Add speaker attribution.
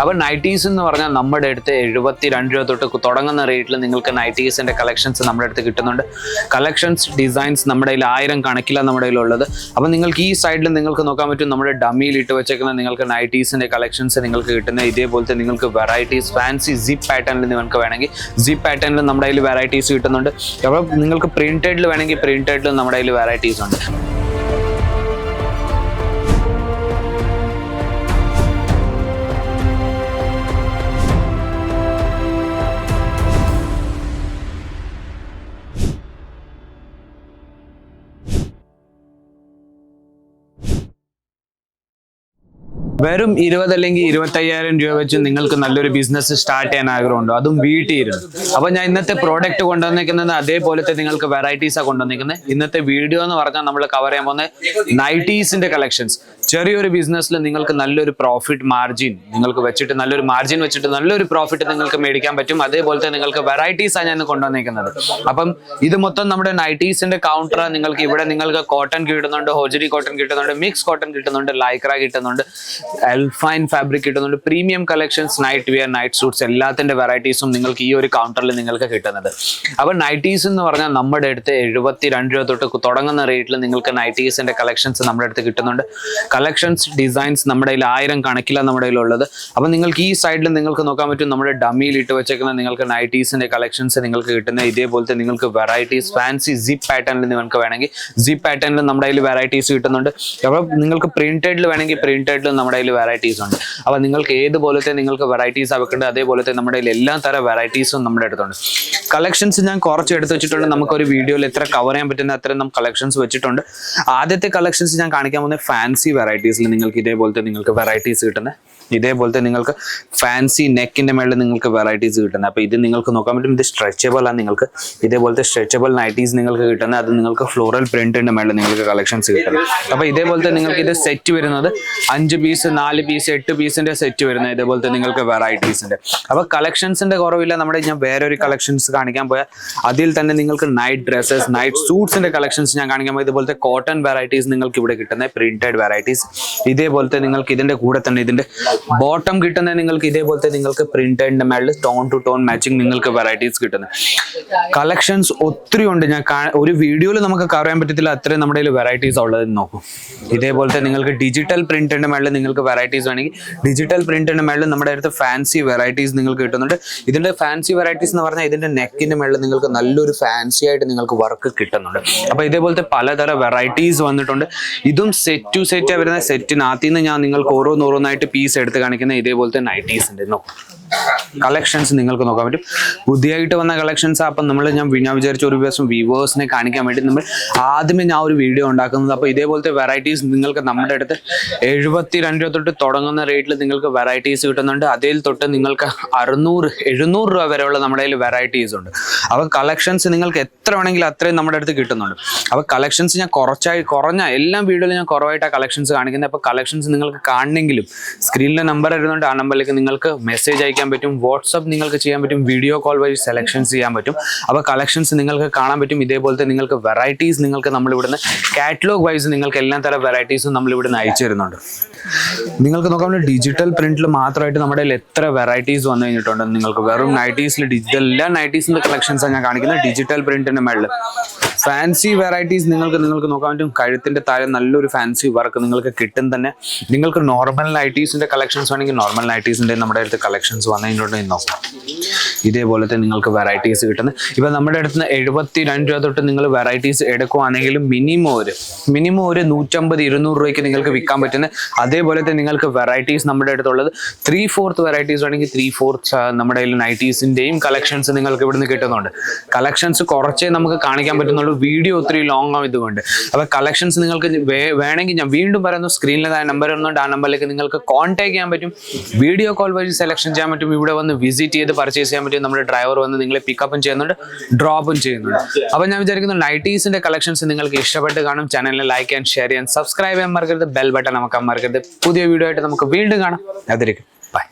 Speaker 1: അപ്പോൾ നൈറ്റീസ് എന്ന് പറഞ്ഞാൽ നമ്മുടെ അടുത്ത് എഴുപത്തി രണ്ട് രൂപ തൊട്ട് തുടങ്ങുന്ന റേറ്റിൽ നിങ്ങൾക്ക് നൈറ്റീസിന്റെ കളക്ഷൻസ് നമ്മുടെ അടുത്ത് കിട്ടുന്നുണ്ട്. കളക്ഷൻസ് ഡിസൈൻസ് നമ്മുടെ കയ്യിൽ ആയിരം കണക്കിലാണ് നമ്മുടെ കയ്യിലുള്ളത് അപ്പോൾ നിങ്ങൾക്ക് ഈ സൈഡിൽ നിങ്ങൾക്ക് നോക്കാൻ പറ്റും നമ്മുടെ ഡമ്മിയിൽ ഇട്ട് വെച്ചേക്കുന്ന നിങ്ങൾക്ക് നൈറ്റീസിന്റെ കളക്ഷൻസ് നിങ്ങൾക്ക് കിട്ടുന്ന ഇതേപോലത്തെ നിങ്ങൾക്ക് വെറൈറ്റീസ് ഫാൻസി സിപ്പ് പാറ്റേണിൽ നിങ്ങൾക്ക് വേണമെങ്കിൽ സിപ്പ് പാറ്റേണിൽ നമ്മുടെ കയ്യിൽ വെറൈറ്റീസ് കിട്ടുന്നുണ്ട്. അപ്പോൾ നിങ്ങൾക്ക് പ്രിന്റഡിൽ വേണമെങ്കിൽ പ്രിന്റഡിൽ നമ്മുടെ കയ്യിൽ വെറൈറ്റീസ് ഉണ്ട്. വെറും ഇരുപത് അല്ലെങ്കിൽ ഇരുപത്തയ്യായിരം രൂപ വെച്ച് നിങ്ങൾക്ക് നല്ലൊരു ബിസിനസ് സ്റ്റാർട്ട് ചെയ്യാൻ ആഗ്രഹമുണ്ടോ. അതും വീട്ടിൽ ഇരുന്ന് അപ്പൊ ഞാൻ ഇന്നത്തെ പ്രോഡക്റ്റ് കൊണ്ടുവന്നിരിക്കുന്നത് അതേപോലത്തെ നിങ്ങൾക്ക് വെറൈറ്റീസാണ് കൊണ്ടുവന്നിരിക്കുന്നത് ഇന്നത്തെ വീഡിയോ എന്ന് പറഞ്ഞാൽ നമ്മൾ കവർ ചെയ്യാൻ പോകുന്നത് നൈറ്റീസിന്റെ കളക്ഷൻസ് ചെറിയൊരു ബിസിനസ്സിൽ നിങ്ങൾക്ക് നല്ലൊരു പ്രോഫിറ്റ് മാർജിൻ നിങ്ങൾക്ക് വെച്ചിട്ട് നല്ലൊരു മാർജിൻ വെച്ചിട്ട് നല്ലൊരു പ്രോഫിറ്റ് നിങ്ങൾക്ക് മേടിക്കാൻ പറ്റും. അതേപോലെ തന്നെ നിങ്ങൾക്ക് വെറൈറ്റീസാണ് ഞാൻ കൊണ്ടുവന്നിരിക്കുന്നത് അപ്പം ഇത് മൊത്തം നമ്മുടെ നൈറ്റീസിന്റെ കൗണ്ടർ നിങ്ങൾക്ക് ഇവിടെ നിങ്ങൾക്ക് കോട്ടൺ കിട്ടുന്നുണ്ട് ഹോജരി കോട്ടൺ കിട്ടുന്നുണ്ട് മിക്സ് കോട്ടൺ കിട്ടുന്നുണ്ട് ലൈക്ര കിട്ടുന്നുണ്ട് എൽഫൈൻ ഫാബ്രിക് കിട്ടുന്നുണ്ട് premium collections night wear night suits എല്ലാത്തിന്റെ വെറൈറ്റീസും നിങ്ങൾക്ക് ഈ ഒരു കൗണ്ടറിൽ നിങ്ങൾക്ക് കിട്ടുന്നത്. അപ്പോൾ നൈറ്റീസ് എന്ന് പറഞ്ഞാൽ നമ്മുടെ അടുത്ത് എഴുപത്തി രണ്ട് രൂപ തൊട്ട് തുടങ്ങുന്ന റേറ്റിൽ നിങ്ങൾക്ക് നൈറ്റീസിന്റെ കളക്ഷൻസ് നമ്മുടെ അടുത്ത് കിട്ടുന്നുണ്ട്. കളക്ഷൻസ് ഡിസൈൻസ് നമ്മുടെ കയ്യിൽ ആയിരം കണക്കിലാണ് നമ്മുടെ കയ്യിലുള്ളത്. അപ്പം നിങ്ങൾക്ക് ഈ സൈഡിൽ നിങ്ങൾക്ക് നോക്കാൻ പറ്റും നമ്മുടെ ഡമ്മിയിൽ ഇട്ട് വെച്ചേക്കുന്ന നിങ്ങൾക്ക് നൈറ്റീസിന്റെ കളക്ഷൻസ് നിങ്ങൾക്ക് കിട്ടുന്ന ഇതേപോലത്തെ നിങ്ങൾക്ക് വെറൈറ്റീസ് ഫാൻസി സിപ്പ് പാറ്റേണിൽ നിങ്ങൾക്ക് വേണമെങ്കിൽ സിപ്പ് പാറ്റേണിൽ നമ്മുടെ കയ്യിൽ വെറൈറ്റീസ് കിട്ടുന്നുണ്ട്. അപ്പോൾ നിങ്ങൾക്ക് പ്രിന്റഡിൽ വേണമെങ്കിൽ പ്രിന്റഡിൽ നമ്മുടെ കയ്യിൽ വെറൈറ്റീസ് ഉണ്ട്. അപ്പോൾ നിങ്ങൾക്ക് ഏതുപോലത്തെ നിങ്ങൾക്ക് വെറൈറ്റീസ് ആവേണ്ടത് അതേപോലത്തെ നമ്മുടെ കയ്യിൽ എല്ലാ തരം വെറൈറ്റീസും നമ്മുടെ അടുത്തുണ്ട്. കളക്ഷൻസ് ഞാൻ കുറച്ച് എടുത്ത് വെച്ചിട്ടുണ്ട്. നമുക്കൊരു വീഡിയോയിൽ എത്ര കവർ ചെയ്യാൻ പറ്റുന്ന അത്രയും നമുക്ക് കളക്ഷൻസ് വെച്ചിട്ടുണ്ട്. ആദ്യത്തെ കളക്ഷൻസ് ഞാൻ കാണിക്കാൻ പോകുന്നത് ഫാൻസി വെറൈറ്റീസിൽ നിങ്ങൾക്ക് ഇതേപോലത്തെ നിങ്ങൾക്ക് വെറൈറ്റീസ് കിട്ടുന്നത് ഇതേപോലത്തെ നിങ്ങൾക്ക് ഫാൻസി നെക്കിന്റെ മേളിൽ നിങ്ങൾക്ക് വെറൈറ്റീസ് കിട്ടുന്നത്. അപ്പോൾ ഇത് നിങ്ങൾക്ക് നോക്കാൻ പറ്റും ഇത് സ്ട്രെച്ചബിൾ ആണ് നിങ്ങൾക്ക്. ഇതേപോലത്തെ സ്ട്രെച്ചബിൾ നൈറ്റീസ് നിങ്ങൾക്ക് കിട്ടുന്നത് അത് നിങ്ങൾക്ക് ഫ്ലോറൽ പ്രിന്റിന്റെ മേളിൽ നിങ്ങൾക്ക് കളക്ഷൻസ് കിട്ടുന്നത്. അപ്പോൾ ഇതേപോലത്തെ നിങ്ങൾക്ക് ഇത് സെറ്റ് വരുന്നത് അഞ്ച് പീസ് നാല് പീസ് എട്ട് പീസിന്റെ സെറ്റ് വരുന്നത് ഇതേപോലത്തെ നിങ്ങൾക്ക് വെറൈറ്റീസിന്റെ അപ്പോൾ കളക്ഷൻസിന്റെ കുറവില്ല. നമ്മുടെ ഞാൻ വേറെ ഒരു കളക്ഷൻസ് കാണിക്കാൻ പോയാൽ അതിൽ തന്നെ നിങ്ങൾക്ക് നൈറ്റ് ഡ്രസ്സസ് നൈറ്റ് സൂട്ട്സിന്റെ കളക്ഷൻസ് ഞാൻ കാണിക്കാൻ പോയി ഇതുപോലത്തെ കോട്ടൺ വെറൈറ്റീസ് നിങ്ങൾക്ക് ഇവിടെ കിട്ടുന്ന പ്രിന്റഡ് വെറൈറ്റീസ് ഇതേപോലത്തെ നിങ്ങൾക്ക് ഇതിന്റെ കൂടെ തന്നെ ഇതിന്റെ ബോട്ടം കിട്ടുന്ന നിങ്ങൾക്ക് ഇതേപോലത്തെ നിങ്ങൾക്ക് പ്രിന്റഡിന്റെ മേളിൽ ടോൺ ടു ടോൺ മാച്ചിങ് നിങ്ങൾക്ക് വെറൈറ്റീസ് കിട്ടുന്നത് കളക്ഷൻസ് ഒത്തിരി ഉണ്ട്. ഞാൻ ഒരു വീഡിയോയിൽ നമുക്ക് കവർ ചെയ്യാൻ പറ്റത്തില്ല. അത്രയും നമ്മുടെ കയ്യിൽ വെറൈറ്റീസ് ഉള്ളത് നോക്കും. ഇതേപോലത്തെ നിങ്ങൾക്ക് ഡിജിറ്റൽ പ്രിന്റിന്റെ മേളിൽ നിങ്ങൾക്ക് വെറൈറ്റീസ് വേണമെങ്കിൽ ഡിജിറ്റൽ പ്രിന്റിന്റെ മേളിൽ നമ്മുടെ അടുത്ത് ഫാൻസി വെറൈറ്റീസ് നിങ്ങൾക്ക് കിട്ടുന്നുണ്ട്. ഇതിന്റെ ഫാൻസി വെറൈറ്റീസ് എന്ന് പറഞ്ഞാൽ ഇതിന്റെ നെക്കിന്റെ മേളിൽ നിങ്ങൾക്ക് നല്ലൊരു ഫാൻസി ആയിട്ട് നിങ്ങൾക്ക് വർക്ക് കിട്ടുന്നുണ്ട്. അപ്പൊ ഇതേപോലത്തെ പലതരം വെറൈറ്റീസ് വന്നിട്ടുണ്ട്. ഇതും സെറ്റ് ടു സെറ്റ് വരുന്ന സെറ്റിനകത്ത് നിന്ന് ഞാൻ നിങ്ങൾക്ക് ഓരോന്നോരോന്നായിട്ട് പീസ് എടുത്ത് കാണിക്കുന്ന ഇതേപോലത്തെ നൈറ്റീസ് ഉണ്ട് നോ കളക്ഷൻസ് നിങ്ങൾക്ക് നോക്കാൻ പറ്റും. പുതിയതായിട്ട് വന്ന കളക്ഷൻസ് അപ്പം നമ്മൾ ഞാൻ ഞാൻ വിചാരിച്ച ഒരു ദിവസം വ്യൂവേഴ്സിനെ കാണിക്കാൻ വേണ്ടി നമ്മൾ ആദ്യമേ ഞാൻ ഒരു വീഡിയോ ഉണ്ടാക്കുന്നത്. അപ്പോൾ ഇതേപോലത്തെ വെറൈറ്റീസ് നിങ്ങൾക്ക് നമ്മുടെ അടുത്ത് എഴുപത്തി രണ്ട് തൊട്ട് തുടങ്ങുന്ന റേറ്റിൽ നിങ്ങൾക്ക് വെറൈറ്റീസ് കിട്ടുന്നുണ്ട്. അതിൽ തൊട്ട് നിങ്ങൾക്ക് അറുന്നൂറ് എഴുന്നൂറ് രൂപ വരെയുള്ള നമ്മുടെ കയ്യിൽ വെറൈറ്റീസ് ഉണ്ട്. അപ്പോൾ കളക്ഷൻസ് നിങ്ങൾക്ക് എത്ര വേണമെങ്കിലും അത്രയും നമ്മുടെ അടുത്ത് കിട്ടുന്നുണ്ട്. അപ്പോൾ കളക്ഷൻസ് ഞാൻ കുറച്ചായി കുറഞ്ഞ എല്ലാ വീഡിയോയിലും ഞാൻ കുറവായിട്ടാണ് കളക്ഷൻസ് കാണിക്കുന്നത്. അപ്പോൾ കളക്ഷൻസ് നിങ്ങൾക്ക് കാണണമെങ്കിലും സ്ക്രീനിലെ നമ്പർ വരുന്നുണ്ട് ആ നമ്പറിലേക്ക് നിങ്ങൾക്ക് മെസ്സേജ് അയക്കാൻ പറ്റും. വാട്സപ്പ് നിങ്ങൾക്ക് ചെയ്യാൻ പറ്റും. വീഡിയോ കോൾ വഴി സെലക്ഷൻസ് ചെയ്യാൻ പറ്റും. അപ്പോൾ കളക്ഷൻസ് നിങ്ങൾക്ക് കാണാൻ പറ്റും. ഇതേപോലത്തെ നിങ്ങൾക്ക് വെറൈറ്റീസ് നിങ്ങൾക്ക് നമ്മൾ ഇവിടുന്ന് കാറ്റലോഗ് വൈസ് നിങ്ങൾക്ക് എല്ലാ തരം വെറൈറ്റീസും നമ്മൾ ഇവിടുന്ന് അയച്ചു തരുന്നുണ്ട്. നിങ്ങൾക്ക് നോക്കാൻ ഡിജിറ്റൽ പ്രിന്റിൽ മാത്രമായിട്ട് നമ്മുടെ എത്ര വെറൈറ്റീസ് വന്നു കഴിഞ്ഞിട്ടുണ്ട്. നിങ്ങൾക്ക് വെറും നൈറ്റീസിൽ ഡിജിറ്റൽ എല്ലാ നൈറ്റീസിന്റെ കളക്ഷൻസാണ് ഞാൻ കാണിക്കുന്നത് ഡിജിറ്റൽ പ്രിന്റിന്റെ മേളിൽ ഫാൻസി വെറൈറ്റീസ് നിങ്ങൾക്ക് നിങ്ങൾക്ക് നോക്കാൻ പറ്റും. കഴുത്തിന്റെ താഴെ നല്ലൊരു ഫാൻസി വർക്ക് നിങ്ങൾക്ക് കിട്ടും തന്നെ. നിങ്ങൾക്ക് നോർമൽ നൈറ്റീസിന്റെ കളക്ഷൻസ് വേണമെങ്കിൽ നോർമൽ നൈറ്റീസിന്റെ നമ്മുടെ അടുത്ത് കളക്ഷൻസ് വന്നതിനോട് നോക്കാം. ഇതേപോലത്തെ നിങ്ങൾക്ക് വെറൈറ്റീസ് കിട്ടുന്നത്. ഇപ്പം നമ്മുടെ അടുത്ത് നിന്ന് എഴുപത്തി രണ്ട് രൂപ തൊട്ട് നിങ്ങൾ വെറൈറ്റീസ് എടുക്കുവാണെങ്കിൽ മിനിമം ഒരു മിനിമം ഒരു നൂറ്റമ്പത് ഇരുന്നൂറ് രൂപയ്ക്ക് നിങ്ങൾക്ക് വിൽക്കാൻ അതേപോലെ തന്നെ നിങ്ങൾക്ക് വെറൈറ്റീസ് നമ്മുടെ അടുത്തുള്ളത്. ത്രീ ഫോർത്ത് വെറൈറ്റീസ് വേണമെങ്കിൽ ത്രീ ഫോർത്ത് നമ്മുടെ കയ്യിൽ നൈറ്റീസിന്റെയും കളക്ഷൻസ് നിങ്ങൾക്ക് ഇവിടുന്ന് കിട്ടുന്നുണ്ട്. കളക്ഷൻസ് കുറച്ചേ നമുക്ക് കാണിക്കാൻ പറ്റുന്നുള്ളൂ. വീഡിയോ ഒത്തിരി ലോങ് ആവും ഇതുകൊണ്ട്. അപ്പോൾ കളക്ഷൻസ് നിങ്ങൾക്ക് വേണമെങ്കിൽ ഞാൻ വീണ്ടും പറയുന്നു. സ്ക്രീനിൽ നമ്പർ ഒന്നുകൊണ്ട് ആ നമ്പറിലേക്ക് നിങ്ങൾക്ക് കോൺടാക്ട് ചെയ്യാൻ പറ്റും. വീഡിയോ കോൾ വഴി സെലക്ഷൻ ചെയ്യാൻ പറ്റും. ഇവിടെ വന്ന് വിസിറ്റ് ചെയ്ത് പർച്ചേസ് ചെയ്യാൻ പറ്റും. നമ്മുടെ ഡ്രൈവർ വന്ന് നിങ്ങളെ പിക്കപ്പും ചെയ്യുന്നുണ്ട് ഡ്രോപ്പും ചെയ്യുന്നുണ്ട്. അപ്പോൾ ഞാൻ വിചാരിക്കുന്നു നൈറ്റീസിന്റെ കളക്ഷൻസ് നിങ്ങൾക്ക് ഇഷ്ടപ്പെട്ട് കാണും. ചാനലിനെ ലൈക്ക് ആൻഡ് ഷെയർ ചെയ്യാൻ സബ്സ്ക്രൈബ് ചെയ്യാൻ മറക്കരുത്. ബെൽ ബട്ടൺ നമുക്ക് മറക്കരുത് പുതിയ വീഡിയോ ആയിട്ട് നമുക്ക് വീണ്ടും കാണാം. അതിരിക്കും ബൈ